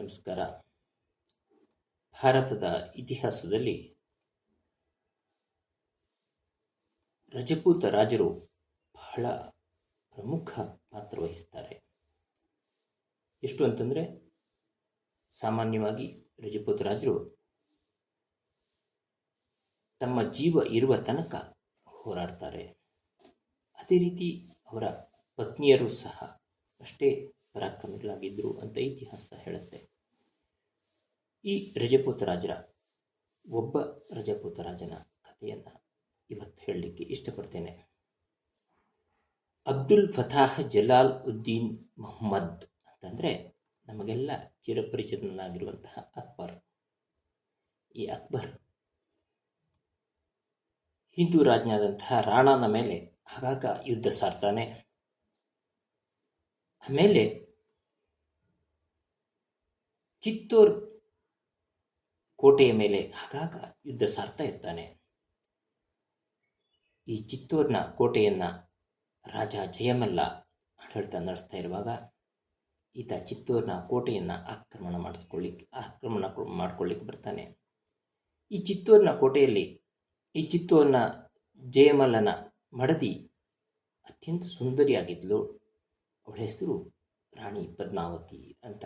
ನಮಸ್ಕಾರ. ಭಾರತದ ಇತಿಹಾಸದಲ್ಲಿ ರಜಪೂತ ರಾಜರು ಬಹಳ ಪ್ರಮುಖ ಪಾತ್ರ ವಹಿಸ್ತಾರೆ. ಎಷ್ಟು ಅಂತಂದರೆ, ಸಾಮಾನ್ಯವಾಗಿ ರಜಪೂತ ರಾಜರು ತಮ್ಮ ಜೀವ ಇರುವ ತನಕ ಹೋರಾಡ್ತಾರೆ. ಅದೇ ರೀತಿ ಅವರ ಪತ್ನಿಯರು ಸಹ ಅಷ್ಟೇ ಪರಾಕ್ರಮಿಗಳಾಗಿದ್ದರು ಅಂತ ಇತಿಹಾಸ ಹೇಳುತ್ತೆ. ಈ ರಜಪೂತ ರಾಜರ, ಒಬ್ಬ ರಜಪೂತ ರಾಜನ ಕಥೆಯನ್ನು ಇವತ್ತು ಹೇಳಲಿಕ್ಕೆ ಇಷ್ಟಪಡ್ತೇನೆ. ಅಬ್ದುಲ್ ಫತಾಹ್ ಜಲಾಲ್ ಉದ್ದೀನ್ ಮೊಹಮ್ಮದ್ ಅಂತಂದರೆ ನಮಗೆಲ್ಲ ಚಿರಪರಿಚಿತನಾಗಿರುವಂತಹ ಅಕ್ಬರ್. ಈ ಅಕ್ಬರ್ ಹಿಂದೂ ರಾಜ್ಞಾದಂತಹ ರಾಣಾನ ಮೇಲೆ ಆಗಾಗ ಯುದ್ಧ ಸಾರ್ತಾನೆ. ಆಮೇಲೆ ಚಿತ್ತೋರ್ ಕೋಟೆಯ ಮೇಲೆ ಆಗಾಗ ಯುದ್ಧ ಸಾರ್ತಾ ಇರ್ತಾನೆ. ಈ ಚಿತ್ತೂರಿನ ಕೋಟೆಯನ್ನ ರಾಜ ಜಯಮಲ್ಲ ಆಡಳಿತ ನಡೆಸ್ತಾ ಇರುವಾಗ ಈತ ಚಿತ್ತೂರಿನ ಕೋಟೆಯನ್ನ ಆಕ್ರಮಣ ಮಾಡಿಸ್ಕೊಳ್ಳಿಕ್ಕೆ ಆಕ್ರಮಣ ಮಾಡ್ಕೊಳ್ಳಿಕ್ಕೆ ಬರ್ತಾನೆ. ಈ ಚಿತ್ತೂರಿನ ಕೋಟೆಯಲ್ಲಿ ಈ ಚಿತ್ತೂರಿನ ಜಯಮಲ್ಲನ ಮಡದಿ ಅತ್ಯಂತ ಸುಂದರಿಯಾಗಿದ್ಲು. ಅವಳ ಹೆಸರು ರಾಣಿ ಪದ್ಮಾವತಿ ಅಂತ.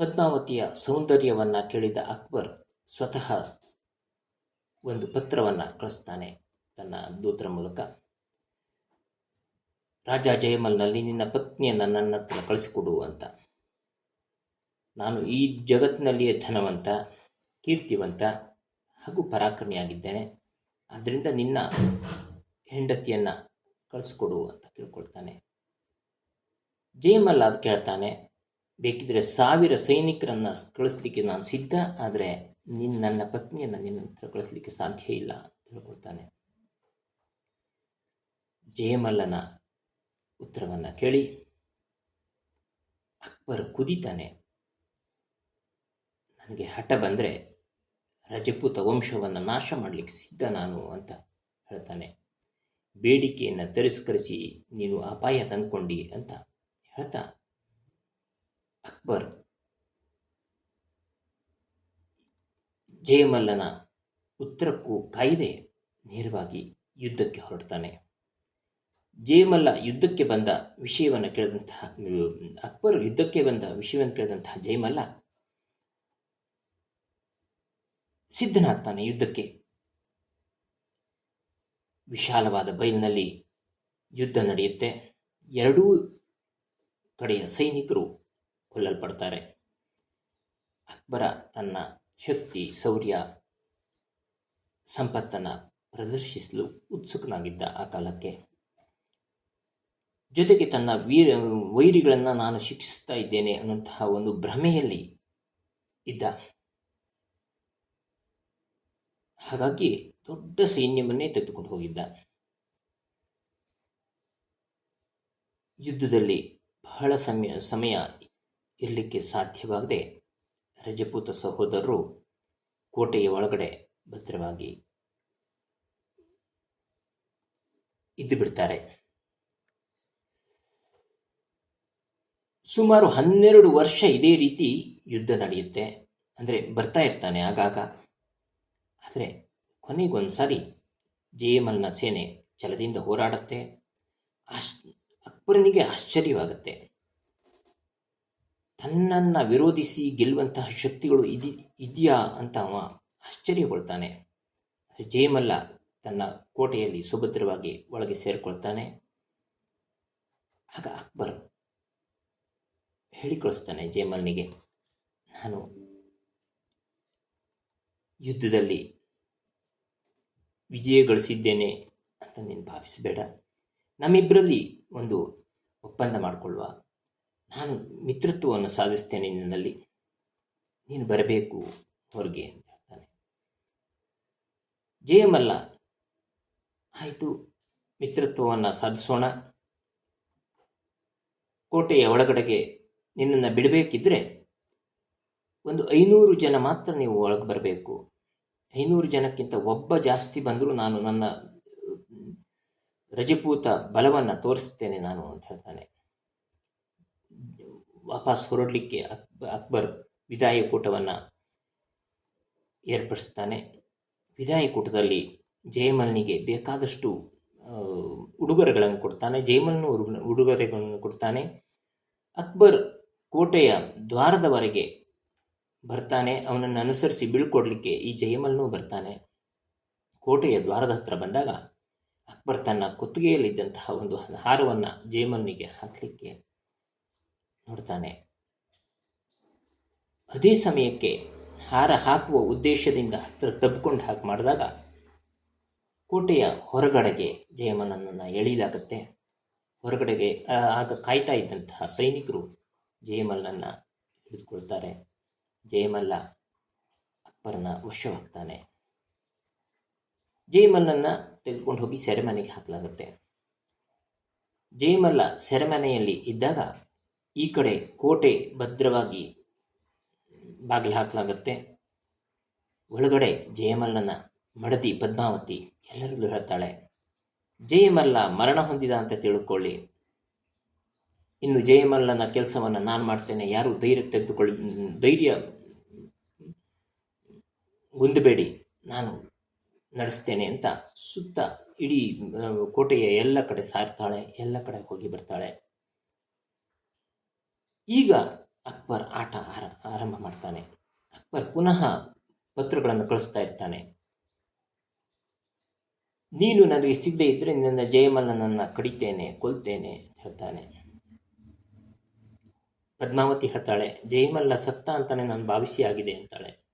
ಪದ್ಮಾವತಿಯ ಸೌಂದರ್ಯವನ್ನ ಕೇಳಿದ ಅಕ್ಬರ್ ಸ್ವತಃ ಒಂದು ಪತ್ರವನ್ನು ಕಳಿಸ್ತಾನೆ ತನ್ನ ದೂತರ ಮೂಲಕ. ರಾಜ ಜಯಮಲ್ನಲ್ಲಿ ನಿನ್ನ ಪತ್ನಿಯನ್ನು ನನ್ನ ಹತ್ರ ಕಳಿಸಿಕೊಡು ಅಂತ. ನಾನು ಈ ಜಗತ್ತಿನಲ್ಲಿಯೇ ಧನವಂತ, ಕೀರ್ತಿವಂತ ಹಾಗೂ ಪರಾಕ್ರಮಿಯಾಗಿದ್ದೇನೆ. ಆದ್ದರಿಂದ ನಿನ್ನ ಹೆಂಡತಿಯನ್ನು ಕಳಿಸ್ಕೊಡು ಅಂತ ಕೇಳ್ಕೊಳ್ತಾನೆ. ಜಯಮಲ್ ಅದು ಕೇಳ್ತಾನೆ ಬೇಕಿದ್ರೆ ಸಾವಿರ ಸೈನಿಕರನ್ನು ಕಳಿಸ್ಲಿಕ್ಕೆ ನಾನು ಸಿದ್ಧ, ಆದರೆ ನಿನ್ನ ನನ್ನ ಪತ್ನಿಯನ್ನು ನಿನ್ನ ಹತ್ರ ಕಳಿಸ್ಲಿಕ್ಕೆ ಸಾಧ್ಯ ಇಲ್ಲ ಅಂತ ಹೇಳ್ಕೊಳ್ತಾನೆ ಜಯಮಲ್ಲನ ಉತ್ತರವನ್ನು ಕೇಳಿ ಅಕ್ಬರ್ ಕುದಿತಾನೆ. ನನಗೆ ಹಠ ಬಂದರೆ ರಜಪೂತ ವಂಶವನ್ನು ನಾಶ ಮಾಡಲಿಕ್ಕೆ ಸಿದ್ಧ ನಾನು ಅಂತ ಹೇಳ್ತಾನೆ. ಬೇಡಿಕೆಯನ್ನು ತಿರಸ್ಕರಿಸಿ ನೀನು ಅಪಾಯ ತಂದ್ಕೊಂಡಿ ಅಂತ ಹೇಳ್ತಾ ಅಕ್ಬರ್ ಜಯಮಲ್ಲನ ಉತ್ತರಕ್ಕೂ ಕಾಯ್ದೆ. ನೇರವಾಗಿ ಯುದ್ಧಕ್ಕೆ ಹೊರಡ್ತಾನೆ. ಜಯಮಲ್ಲ ಯುದ್ಧಕ್ಕೆ ಬಂದ ವಿಷಯವನ್ನು ಕೇಳಿದಂತಹ, ಅಕ್ಬರ್ ಯುದ್ಧಕ್ಕೆ ಬಂದ ವಿಷಯವನ್ನು ಕೇಳಿದಂತಹ ಜಯಮಲ್ಲ ಸಿದ್ಧನಾಗ್ತಾನೆ ಯುದ್ಧಕ್ಕೆ. ವಿಶಾಲವಾದ ಬಯಲಿನಲ್ಲಿ ಯುದ್ಧ ನಡೆಯುತ್ತೆ. ಎರಡೂ ಕಡೆಯ ಸೈನಿಕರು ಕೊಲ್ಲಲ್ಪಡ್ತಾರೆ. ಅಕ್ಬರ ತನ್ನ ಶಕ್ತಿ, ಶೌರ್ಯ, ಸಂಪತ್ತನ್ನು ಪ್ರದರ್ಶಿಸಲು ಉತ್ಸುಕನಾಗಿದ್ದ ಆ ಕಾಲಕ್ಕೆ. ಜೊತೆಗೆ ತನ್ನ ವೀರ, ವೈರಿಗಳನ್ನು ನಾನು ಶಿಕ್ಷಿಸ್ತಾ ಇದ್ದೇನೆ ಅನ್ನುವಂತಹ ಒಂದು ಭ್ರಮೆಯಲ್ಲಿ ಇದ್ದ. ಹಾಗಾಗಿ ದೊಡ್ಡ ಸೈನ್ಯವನ್ನೇ ತೆಗೆದುಕೊಂಡು ಹೋಗಿದ್ದ. ಯುದ್ಧದಲ್ಲಿ ಬಹಳ ಸಮಯ ಸಮಯ ಇರಲಿಕ್ಕೆ ಸಾಧ್ಯವಾಗದೆ ರಜಪೂತ ಸಹೋದರರು ಕೋಟೆಯ ಒಳಗಡೆ ಭದ್ರವಾಗಿ ಇದ್ದು ಬಿಡ್ತಾರೆ. ಸುಮಾರು ಹನ್ನೆರಡು ವರ್ಷ ಇದೇ ರೀತಿ ಯುದ್ಧ ನಡೆಯುತ್ತೆ. ಅಂದರೆ ಬರ್ತಾ ಇರ್ತಾನೆ ಆಗಾಗ. ಆದರೆ ಕೊನೆಗೊಂದ್ಸಾರಿ ಜಯಮಲ್ನ ಸೇನೆ ಛಲದಿಂದ ಹೋರಾಡುತ್ತೆ. ಆಶ್ ಅಕ್ಬರನಿಗೆ ಆಶ್ಚರ್ಯವಾಗುತ್ತೆ. ತನ್ನನ್ನು ವಿರೋಧಿಸಿ ಗೆಲ್ಲುವಂತಹ ಶಕ್ತಿಗಳು ಇದಿ, ಇದೆಯಾ ಅಂತ ಅವ ಆಶ್ಚರ್ಯಗೊಳ್ತಾನೆ. ಜಯಮಲ್ಲ. ತನ್ನ ಕೋಟೆಯಲ್ಲಿ ಸುಭದ್ರವಾಗಿ ಒಳಗೆ ಸೇರಿಕೊಳ್ತಾನೆ. ಆಗ ಅಕ್ಬರ್ ಹೇಳಿ ಕಳಿಸ್ತಾನೆ ಜಯಮಲ್ನಿಗೆ, ನಾನು ಯುದ್ಧದಲ್ಲಿ ವಿಜಯ ಗಳಿಸಿದ್ದೇನೆ ಅಂತ ನೀನು ಭಾವಿಸಬೇಡ. ನಮ್ಮಿಬ್ಬರಲ್ಲಿ ಒಂದು ಒಪ್ಪಂದ ಮಾಡಿಕೊಳ್ಳುವ ನಾನು ಮಿತ್ರತ್ವವನ್ನು ಸಾಧಿಸ್ತೇನೆ ನಿನ್ನಲ್ಲಿ. ನೀನು ಬರಬೇಕು ಹೊರಗೆ ಅಂತ ಹೇಳ್ತಾನೆ. ಜಯಮಲ್ಲ ಆಯಿತು, ಮಿತ್ರತ್ವವನ್ನು ಸಾಧಿಸೋಣ. ಕೋಟೆಯ ಒಳಗಡೆಗೆ ನಿನ್ನನ್ನು ಬಿಡಬೇಕಿದ್ರೆ ಒಂದು ಐನೂರು ಜನ ಮಾತ್ರ ನೀವು ಒಳಗೆ ಬರಬೇಕು. ಐನೂರು ಜನಕ್ಕಿಂತ ಒಬ್ಬ ಜಾಸ್ತಿ ಬಂದರೂ ನಾನು ನನ್ನ ರಜಪೂತ ಬಲವನ್ನು ತೋರಿಸ್ತೇನೆ ನಾನು ಅಂತ ಹೇಳ್ತಾನೆ. ವಾಪಸ್ ಹೊರಡಲಿಕ್ಕೆ ಅಕ್ಬ ಅಕ್ಬರ್ ವಿದಾಯಕೂಟವನ್ನು ಏರ್ಪಡಿಸ್ತಾನೆ. ವಿದಾಯಕೂಟದಲ್ಲಿ ಜಯಮಲ್ನಿಗೆ ಬೇಕಾದಷ್ಟು ಉಡುಗೊರೆಗಳನ್ನು ಕೊಡ್ತಾನೆ. ಜಯಮಲ್ನು ಉಡುಗ- ಉಡುಗೊರೆಗಳನ್ನು ಕೊಡ್ತಾನೆ. ಅಕ್ಬರ್ ಕೋಟೆಯ ದ್ವಾರದವರೆಗೆ ಬರ್ತಾನೆ. ಅವನನ್ನು ಅನುಸರಿಸಿ ಬೀಳ್ಕೊಡ್ಲಿಕ್ಕೆ ಈ ಜಯಮಲ್ನೂ ಬರ್ತಾನೆ. ಕೋಟೆಯ ದ್ವಾರದ ಹತ್ರ ಬಂದಾಗ ಅಕ್ಬರ್ ತನ್ನ ಕುತ್ತಿಗೆಯಲ್ಲಿದ್ದಂತಹ ಒಂದು ಹಾರವನ್ನು ಜಯಮಲ್ನಿಗೆ ಹಾಕಲಿಕ್ಕೆ ನೋಡ್ತಾನೆ. ಅದೇ ಸಮಯಕ್ಕೆ ಹಾರ ಹಾಕುವ ಉದ್ದೇಶದಿಂದ ಹತ್ತಿರ ತಬ್ಕೊಂಡು ಹಾಕಿ ಮಾಡಿದಾಗ ಕೋಟೆಯ ಹೊರಗಡೆಗೆ ಜಯಮಲ್ಲನನ್ನ ಎಳೀಲಾಗತ್ತೆ ಹೊರಗಡೆಗೆ ಆಗ ಕಾಯ್ತಾ ಇದ್ದಂತಹ ಸೈನಿಕರು ಜಯಮಲ್ಲನ್ನು ಹಿಡಿದುಕೊಳ್ತಾರೆ. ಜಯಮಲ್ಲ ಅಪ್ಪರನ್ನ ವಶವಾಗ್ತಾನೆ. ಜಯಮಲ್ಲನ್ನ ತೆಗೆದುಕೊಂಡು ಹೋಗಿ ಸೆರೆಮನೆಗೆ ಹಾಕಲಾಗುತ್ತೆ. ಜಯಮಲ್ಲ ಸೆರೆಮನೆಯಲ್ಲಿ ಇದ್ದಾಗ ಈ ಕಡೆ ಕೋಟೆ ಭದ್ರವಾಗಿ ಬಾಗಿಲು ಹಾಕಲಾಗುತ್ತೆ. ಒಳಗಡೆ ಜಯಮಲ್ಲನ ಮಡದಿ ಪದ್ಮಾವತಿ ಎಲ್ಲರಲ್ಲೂ ಹೇಳ್ತಾಳೆ, ಜಯಮಲ್ಲ ಮರಣ ಹೊಂದಿದ ಅಂತ ತಿಳ್ಕೊಳ್ಳಿ. ಇನ್ನು ಜಯಮಲ್ಲನ ಕೆಲಸವನ್ನು ನಾನು ಮಾಡ್ತೇನೆ. ಯಾರು ಧೈರ್ಯ ತೆಗೆದುಕೊಳ್ಳಿ, ಧೈರ್ಯ ಗುಂದಬೇಡಿ ನಾನು ನಡೆಸ್ತೇನೆ ಅಂತ ಸುತ್ತ ಇಡೀ ಕೋಟೆಯ ಎಲ್ಲ ಕಡೆ ಸಾರ್ತಾಳೆ, ಎಲ್ಲ ಕಡೆ ಹೋಗಿ ಬರ್ತಾಳೆ. ಈಗ ಅಕ್ಬರ್ ಆಟ ಆರ, ಆರಂಭ ಮಾಡ್ತಾನೆ. ಅಕ್ಬರ್ ಪುನಃ ಪತ್ರಗಳನ್ನು ಕಳಿಸ್ತಾ ಇರ್ತಾನೆ. ನೀನು ನನಗೆ ಸಿಗದೆ ಇದ್ದರೆ ನನ್ನ ಜಯಮಲ್ಲನನ್ನ ಕಡಿತೇನೆ, ಕೊಲ್ತೇನೆ ಹೇಳ್ತಾನೆ. ಪದ್ಮಾವತಿ ಹೇಳ್ತಾಳೆ, ಜಯಮಲ್ಲ ಸತ್ತ ಅಂತಾನೆ ನಾನು ಭಾವಿಸಿ ಆಗಿದೆ ಅಂತಾಳೆ.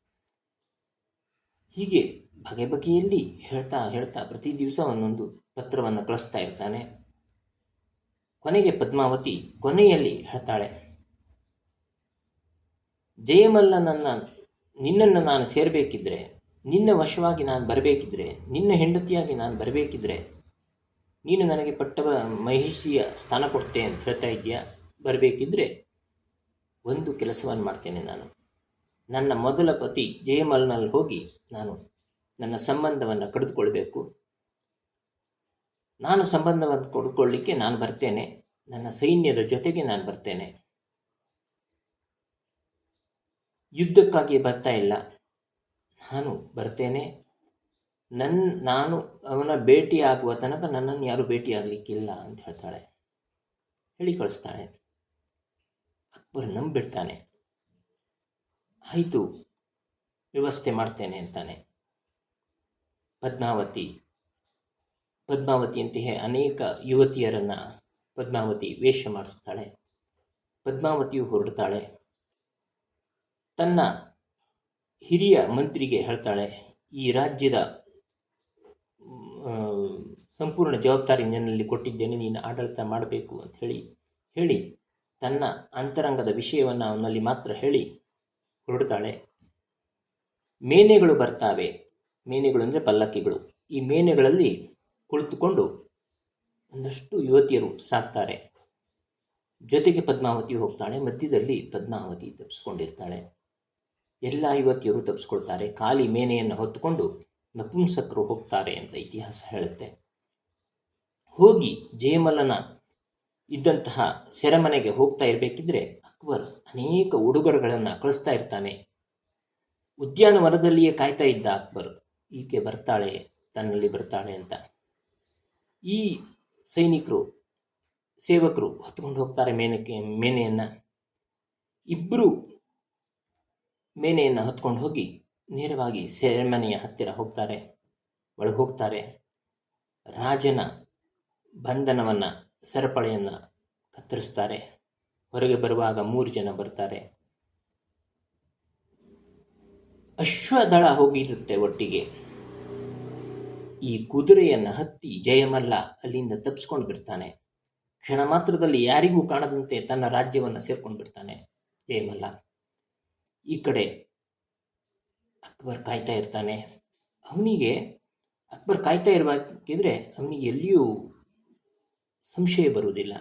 ಹೀಗೆ ಬಗೆ ಬಗೆಯಲ್ಲಿ ಹೇಳ್ತಾ ಹೇಳ್ತಾ ಪ್ರತಿ ದಿವಸ ಒಂದೊಂದು ಪತ್ರವನ್ನು ಕಳಿಸ್ತಾ ಇರ್ತಾನೆ. ಕೊನೆಗೆ ಪದ್ಮಾವತಿ ಕೊನೆಯಲ್ಲಿ ಹೇಳ್ತಾಳೆ ಜಯಮಲ್ಲನನ್ನ, ನಿನ್ನನ್ನು ನಾನು ಸೇರಬೇಕಿದ್ರೆ, ನಿನ್ನ ವಶವಾಗಿ ನಾನು ಬರಬೇಕಿದ್ರೆ, ನಿನ್ನ ಹೆಂಡತಿಯಾಗಿ ನಾನು ಬರಬೇಕಿದ್ರೆ, ನೀನು ನನಗೆ ಪಟ್ಟವ ಮಹಿಷಿಯ ಸ್ಥಾನ ಕೊಡ್ತೆ ಅಂತ ಹೇಳ್ತಾ ಇದೆಯಾ ಬರಬೇಕಿದ್ರೆ ಒಂದು ಕೆಲಸವನ್ನು ಮಾಡ್ತೇನೆ ನಾನು. ನನ್ನ ಮೊದಲ ಪತಿ ಜಯಮಲ್ನಲ್ಲಿ ಹೋಗಿ ನಾನು ನನ್ನ ಸಂಬಂಧವನ್ನು ಕಡಿದುಕೊಳ್ಬೇಕು. ನಾನು ಸಂಬಂಧವನ್ನು ಕೊಡ್ಕೊಳ್ಳಿಕ್ಕೆ ನಾನು ಬರ್ತೇನೆ. ನನ್ನ ಸೈನ್ಯದ ಜೊತೆಗೆ ನಾನು ಬರ್ತೇನೆ. ಯುದ್ಧಕ್ಕಾಗಿ ಬರ್ತಾ ಇಲ್ಲ. ನಾನು ಬರ್ತೇನೆ. ನನ್ನ ನಾನು ಅವನ ಭೇಟಿಯಾಗುವ ತನಕ ನನ್ನನ್ನು ಯಾರು ಭೇಟಿಯಾಗಲಿಕ್ಕಿಲ್ಲ ಅಂತ ಹೇಳ್ತಾಳೆ. ಹೇಳಿ ಕಳಿಸ್ತಾಳೆ. ಅಕ್ಬರ್ ನಂಬಿಡ್ತಾನೆ ಆಯಿತು, ವ್ಯವಸ್ಥೆ ಮಾಡ್ತೇನೆ ಅಂತಾನೆ. ಪದ್ಮಾವತಿ. ಪದ್ಮಾವತಿಯಂತೆಯೇ ಅನೇಕ ಯುವತಿಯರನ್ನು ಪದ್ಮಾವತಿ ವೇಷ ಮಾಡಿಸ್ತಾಳೆ. ಪದ್ಮಾವತಿಯು ಹೊರಡ್ತಾಳೆ. ತನ್ನ ಹಿರಿಯ ಮಂತ್ರಿಗೆ ಹೇಳ್ತಾಳೆ, ಈ ರಾಜ್ಯದ ಸಂಪೂರ್ಣ ಜವಾಬ್ದಾರಿ ನನ್ನಲ್ಲಿ ಕೊಟ್ಟಿದ್ದೇನೆ, ನೀನು ಆಡಳಿತ ಮಾಡಬೇಕು ಅಂತ ಹೇಳಿ ಹೇಳಿ, ತನ್ನ ಅಂತರಂಗದ ವಿಷಯವನ್ನು ಅವನಲ್ಲಿ ಮಾತ್ರ ಹೇಳಿ ಹೊರಡ್ತಾಳೆ. ಮೇನೆಗಳು ಬರ್ತಾವೆ. ಮೇನೆಗಳು ಅಂದರೆ ಪಲ್ಲಕ್ಕಿಗಳು. ಈ ಮೇನೆಗಳಲ್ಲಿ ಕುಳಿತುಕೊಂಡು ಒಂದಷ್ಟು ಯುವತಿಯರು ಸಾಕ್ತಾರೆ. ಜೊತೆಗೆ ಪದ್ಮಾವತಿ ಹೋಗ್ತಾಳೆ, ಮಧ್ಯದಲ್ಲಿ ಪದ್ಮಾವತಿ ತಪ್ಪಿಸ್ಕೊಂಡಿರ್ತಾಳೆ. ಎಲ್ಲ ಯುವತಿಯರು ತಪ್ಪಿಸ್ಕೊಳ್ತಾರೆ ಖಾಲಿ ಮೇನೆಯನ್ನು ಹೊತ್ತುಕೊಂಡು ನಪುಂಸಕರು ಹೋಗ್ತಾರೆ ಅಂತ ಇತಿಹಾಸ ಹೇಳುತ್ತೆ. ಹೋಗಿ ಜಯಮಲ್ಲನ ಇದ್ದಂತಹ ಸೆರೆಮನೆಗೆ ಹೋಗ್ತಾ ಇರಬೇಕಿದ್ರೆ ಅಕ್ಬರ್ ಅನೇಕ ಉಡುಗೊರೆಗಳನ್ನು ಕಳಿಸ್ತಾ ಇರ್ತಾನೆ. ಉದ್ಯಾನವನದಲ್ಲಿಯೇ ಕಾಯ್ತಾ ಇದ್ದ ಅಕ್ಬರ್, ಈಕೆ ಬರ್ತಾಳೆ, ತನ್ನಲ್ಲಿ ಬರ್ತಾಳೆ ಅಂತ. ಈ ಸೈನಿಕರು, ಸೇವಕರು ಹೊತ್ಕೊಂಡು ಹೋಗ್ತಾರೆ ಮೇನಕ್ಕೆ, ಮೇನೆಯನ್ನು. ಇಬ್ಬರು ಮೇನೆಯನ್ನು ಹತ್ಕೊಂಡು ಹೋಗಿ ನೇರವಾಗಿ ಸೆರೆಮನೆಯ ಹತ್ತಿರ ಹೋಗ್ತಾರೆ. ಒಳಗೆ ಹೋಗ್ತಾರೆ ರಾಜನ ಬಂಧನವನ್ನು, ಸರಪಳಿಯನ್ನು ಕತ್ತರಿಸ್ತಾರೆ. ಹೊರಗೆ ಬರುವಾಗ ಮೂರು ಜನ ಬರ್ತಾರೆ. ಅಶ್ವದಳ ಹೋಗಿರುತ್ತೆ ಒಟ್ಟಿಗೆ. ಈ ಕುದುರೆಯನ್ನು ಹತ್ತಿ ಜಯಮಲ್ಲ ಅಲ್ಲಿಂದ ತಪ್ಪಿಸ್ಕೊಂಡು ಬಿಡ್ತಾನೆ. ಕ್ಷಣ ಮಾತ್ರದಲ್ಲಿ ಯಾರಿಗೂ ಕಾಣದಂತೆ ತನ್ನ ರಾಜ್ಯವನ್ನು ಸೇರ್ಕೊಂಡು ಬಿಡ್ತಾನೆ ಜಯಮಲ್ಲ. ಈ ಕಡೆ ಅಕ್ಬರ್ ಕಾಯ್ತಾ ಇರ್ತಾನೆ. ಅವನಿಗೆ ಅಕ್ಬರ್ ಕಾಯ್ತಾ ಇರಬೇಕಿದ್ರೆ ಅವನಿಗೆ ಎಲ್ಲಿಯೂ ಸಂಶಯ ಬರುವುದಿಲ್ಲ.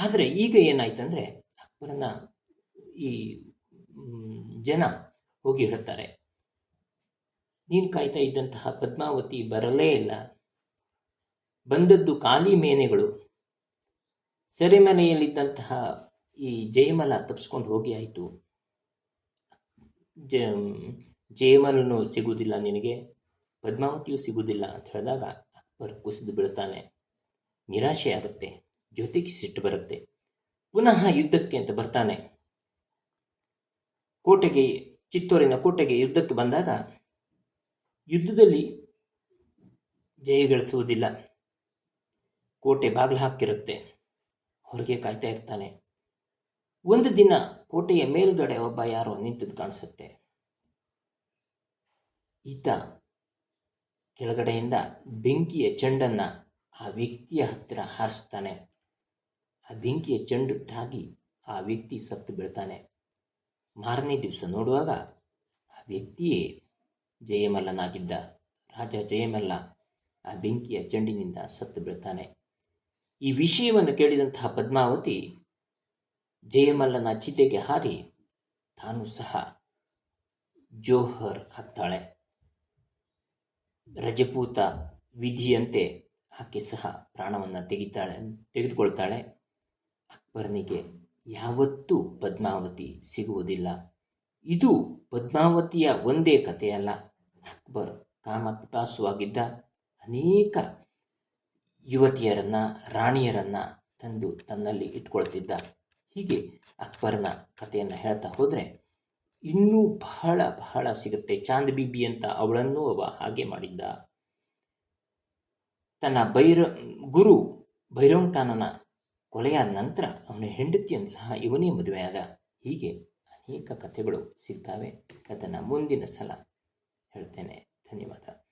ಆದರೆ ಈಗ ಏನಾಯ್ತಂದರೆ ಅಕ್ಬರನ್ನ ಈ ಜನ ಹೋಗಿ ಹೇಳ್ತಾರೆ ನೀನು ಕಾಯ್ತಾ ಇದ್ದಂತಹ ಪದ್ಮಾವತಿ ಬರಲೇ ಇಲ್ಲ. ಬಂದದ್ದು ಖಾಲಿ ಮೇನೆಗಳು. ಸೆರೆಮನೆಯಲ್ಲಿದ್ದಂತಹ ಈ ಜಯಮಲ ತಪ್ಪಿಸ್ಕೊಂಡು ಹೋಗಿ ಆಯಿತು. ಜ ಸಿಗುವುದಿಲ್ಲ ನಿನಗೆ, ಪದ್ಮಾವತಿಯು ಸಿಗುವುದಿಲ್ಲ ಅಂತ ಹೇಳಿದಾಗ ಅಕ್ಬರ್ ಕುಸಿದು ಬೀಳ್ತಾನೆ ನಿರಾಶೆ ಆಗುತ್ತೆ, ಜೊತೆಗೆ ಸಿಟ್ಟು ಬರುತ್ತೆ. ಪುನಃ ಯುದ್ಧಕ್ಕೆ ಅಂತ ಬರ್ತಾನೆ. ಕೋಟೆಗೆ, ಚಿತ್ತೂರಿನ ಕೋಟೆಗೆ ಯುದ್ಧಕ್ಕೆ ಬಂದಾಗ ಯುದ್ಧದಲ್ಲಿ ಜಯ ಗಳಿಸುವುದಿಲ್ಲ. ಕೋಟೆ ಬಾಗಿಲು ಹಾಕಿರುತ್ತೆ. ಹೊರಗೆ ಕಾಯ್ತಾ ಇರ್ತಾನೆ. ಒಂದು ದಿನ ಕೋಟೆಯ ಮೇಲುಗಡೆ ಒಬ್ಬ ಯಾರೋ ನಿಂತಿದ್ದು ಕಾಣಿಸುತ್ತೆ. ಈತ ಕೆಳಗಡೆಯಿಂದ ಬೆಂಕಿಯ ಚೆಂಡನ್ನ ಆ ವ್ಯಕ್ತಿಯ ಹತ್ತಿರ ಹಾರಿಸ್ತಾನೆ. ಆ ಬೆಂಕಿಯ ಚೆಂಡು ತಾಗಿ ಆ ವ್ಯಕ್ತಿ ಸತ್ತು ಬೀಳ್ತಾನೆ. ಮಾರನೇ ದಿವಸ ನೋಡುವಾಗ ಆ ವ್ಯಕ್ತಿಯೇ ಜಯಮಲ್ಲನಾಗಿದ್ದ. ರಾಜ ಜಯಮಲ್ಲ ಆ ಬೆಂಕಿಯ ಚೆಂಡಿನಿಂದ ಸತ್ತು ಬೀಳ್ತಾನೆ. ಈ ವಿಷಯವನ್ನು ಕೇಳಿದಂತಹ ಪದ್ಮಾವತಿ ಜಯಮಲ್ಲನ ಚಿತೆಗೆ ಹಾರಿ ತಾನು ಸಹ ಜೋಹರ್ ಆಗ್ತಾಳೆ. ರಜಪೂತ ವಿಧಿಯಂತೆ ಆಕೆ ಸಹ ಪ್ರಾಣವನ್ನು ತೆಗಿತಾಳೆ, ತೆಗೆದುಕೊಳ್ತಾಳೆ. ಅಕ್ಬರನಿಗೆ ಯಾವತ್ತೂ ಪದ್ಮಾವತಿ ಸಿಗುವುದಿಲ್ಲ. ಇದು ಪದ್ಮಾವತಿಯ ಒಂದೇ ಕಥೆಯಲ್ಲ. ಅಕ್ಬರ್ ಕಾಮ ಪಿಪಾಸುವಾಗಿದ್ದ ಅನೇಕ ಯುವತಿಯರನ್ನು, ರಾಣಿಯರನ್ನ ತಂದು ತನ್ನಲ್ಲಿ ಇಟ್ಕೊಳ್ತಿದ್ದ. ಹೀಗೆ ಅಕ್ಬರ್ನ ಕಥೆಯನ್ನು ಹೇಳ್ತಾ ಹೋದರೆ, ಇನ್ನೂ ಬಹಳ ಬಹಳ ಸಿಗುತ್ತೆ. ಚಾಂದ್ ಬಿಬಿ ಅಂತ ಅವಳನ್ನೂ ಅವ ಹಾಗೆ ಮಾಡಿದ್ದ. ತನ್ನ ಭೈರ ಗುರು ಭೈರವ್ ಕೊಲೆಯಾದ ನಂತರ ಅವನ ಹೆಂಡತಿಯನ್ನು ಸಹ ಇವನೇ ಮದುವೆಯಾದ. ಹೀಗೆ ಅನೇಕ ಕಥೆಗಳು ಸಿಗ್ತವೆ ಅದನ್ನು ಮುಂದಿನ ಸಲ ಹೇಳ್ತೇನೆ. ಧನ್ಯವಾದ.